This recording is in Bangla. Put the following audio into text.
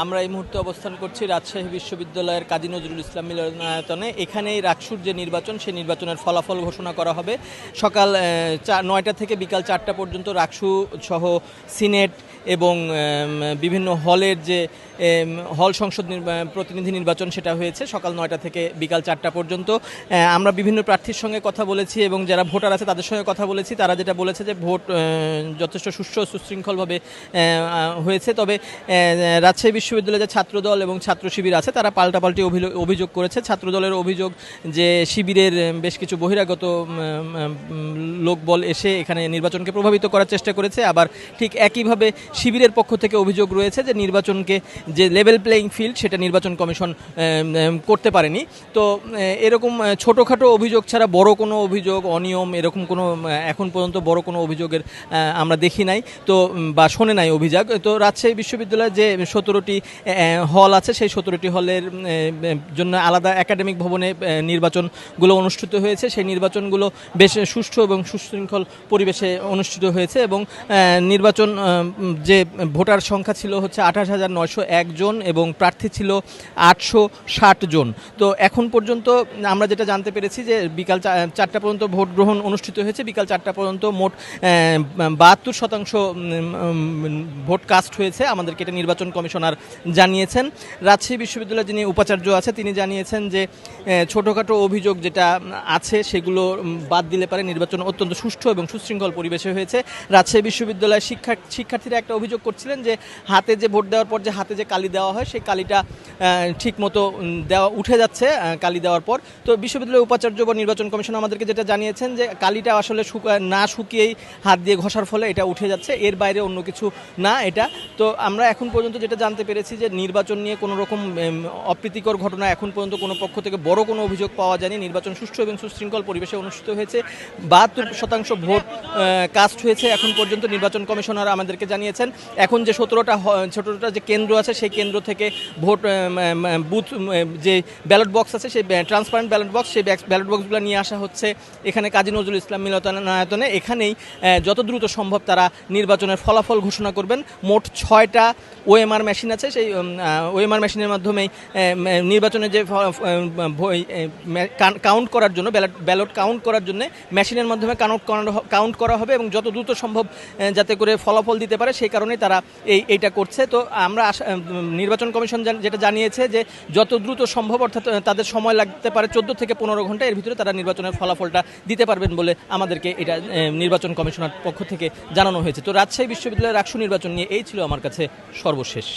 আমরা এই মুহূর্তে অবস্থান করছি রাজশাহী বিশ্ববিদ্যালয়ের কাজী নজরুল ইসলাম মিলনায়তনে এখানেই রাকসুর যে নির্বাচন, সেই নির্বাচনের ফলাফল ঘোষণা করা হবে। সকাল নয়টা থেকে বিকাল চারটা পর্যন্ত রাকসু সহ সিনেট এবং বিভিন্ন হলের যে হল সংসদ প্রতিনিধি নির্বাচন সেটা হয়েছে সকাল নয়টা থেকে বিকাল চারটা পর্যন্ত। আমরা বিভিন্ন প্রার্থীর সঙ্গে কথা বলেছি এবং যারা ভোটার আছে তাদের সঙ্গে কথা বলেছি। তারা যেটা বলেছে যে ভোট যথেষ্ট সুষ্ঠু সুশৃঙ্খলভাবে হয়েছে। তবে রাজশাহী বিশ্ববিদ্যালয়ে যে ছাত্রদল এবং ছাত্র শিবির আছে, তারা পাল্টাপাল্টি অভিযোগ করেছে। ছাত্রদলের অভিযোগ যে শিবিরের বেশ কিছু বহিরাগত লোকবল এসে এখানে নির্বাচনকে প্রভাবিত করার চেষ্টা করেছে। আবার ঠিক একইভাবে শিবিরের পক্ষ থেকে অভিযোগ রয়েছে যে নির্বাচনকে যে লেভেল প্লেইং ফিল্ড সেটা নির্বাচন কমিশন করতে পারেনি। তো এরকম ছোটোখাটো অভিযোগ ছাড়া বড় কোনো অভিযোগ, অনিয়ম, এরকম কোনো এখন পর্যন্ত বড় কোনো অভিযোগের আমরা দেখি নাই, তো বা শোনে নাই অভিযোগ। তো রাজশাহী বিশ্ববিদ্যালয়ের যে সতেরোটি হল আছে। সেই সতেরোটি হলের জন্য আলাদা একাডেমিক ভবনে নির্বাচনগুলো অনুষ্ঠিত হয়েছে। সেই নির্বাচনগুলো বেশ সুষ্ঠু এবং সুশৃঙ্খল পরিবেশে অনুষ্ঠিত হয়েছে এবং নির্বাচন যে ভোটার সংখ্যা ছিল হচ্ছে আঠাশ হাজার নয়শো একজন এবং প্রার্থী ছিল আটশো ষাট জন। তো এখন পর্যন্ত আমরা যেটা জানতে পেরেছি যে বিকাল চারটা পর্যন্ত ভোট গ্রহণ অনুষ্ঠিত হয়েছে। বিকাল চারটা পর্যন্ত মোট বাহাত্তর শতাংশ ভোট কাস্ট হয়েছে। আমাদেরকে এটা নির্বাচন কমিশনার জানিয়েছেন। রাজশাহী বিশ্ববিদ্যালয়ের যিনি উপাচার্য আছে, তিনি জানিয়েছেন যে ছোটোখাটো অভিযোগ যেটা আছে, সেগুলো বাদ দিলে পারে নির্বাচন অত্যন্ত সুষ্ঠু এবং সুশৃঙ্খল পরিবেশে হয়েছে। রাজশাহী বিশ্ববিদ্যালয়ের শিক্ষা, শিক্ষার্থীরা একটা অভিযোগ করছিলেন যে, হাতে যে ভোট দেওয়ার পর যে হাতে যে কালি দেওয়া হয়, সেই কালিটা ঠিক মতো দেওয়া, উঠে যাচ্ছে কালি দেওয়ার পর। তো বিশ্ববিদ্যালয়ের উপাচার্য বা নির্বাচন কমিশন আমাদেরকে যেটা জানিয়েছেন যে, কালিটা আসলে না শুকিয়েই হাত দিয়ে ঘষার ফলে এটা উঠে যাচ্ছে, এর বাইরে অন্য কিছু না এটা। তো আমরা এখন পর্যন্ত যেটা জানতে পেরেছি যে নির্বাচন নিয়ে কোনো রকম অপ্রীতিকর ঘটনা এখন পর্যন্ত কোনো পক্ষ থেকে বড় কোনো অভিযোগ পাওয়া যায়নি। নির্বাচন সুষ্ঠু এবং সুশৃঙ্খল পরিবেশে অনুষ্ঠিত হয়েছে। বাহাত্তর শতাংশ ভোট কাস্ট হয়েছে এখন পর্যন্ত নির্বাচন কমিশনার আমাদেরকে জানিয়েছেন। এখন যে সতেরোটা সতেরোটা যে কেন্দ্র আছে সেই কেন্দ্র থেকে ভোট বুথ যে ব্যালট বক্স আছে সেই ট্রান্সপারেন্ট ব্যালট বক্স সেই ব্যালট বক্সগুলো নিয়ে আসা হচ্ছে এখানে কাজী নজরুল ইসলাম মিলনায়তনে। এখানেই যত দ্রুত সম্ভব তারা নির্বাচনের ফলাফল ঘোষণা করবেন। মোট ছয়টা ওএমআর মেশিন আছে। সেই ওএমআর মেশিনের মাধ্যমেই নির্বাচনে যে কাউন্ট করার জন্য ব্যালট ব্যালট কাউন্ট করার জন্য মেশিনের মাধ্যমে কাউন্ট কাউন্ট করা হবে এবং যত দ্রুত সম্ভব যাতে করে ফলাফল দিতে পারে, সেই কারণেই তারা এই, এইটা করছে। তো আমরা নির্বাচন কমিশন যেটা জানিয়েছে যে, যত দ্রুত সম্ভব, অর্থাৎ তাদের সময় লাগতে পারে চোদ্দ থেকে পনেরো ঘণ্টা, এর ভিতরে তারা নির্বাচনের ফলাফলটা দিতে পারবেন বলে আমাদেরকে এটা নির্বাচন কমিশনার পক্ষ থেকে জানানো হয়েছে। তো রাজশাহী বিশ্ববিদ্যালয়ের রাকসু নির্বাচন নিয়ে এই ছিল আমার কাছে সর্বশেষ।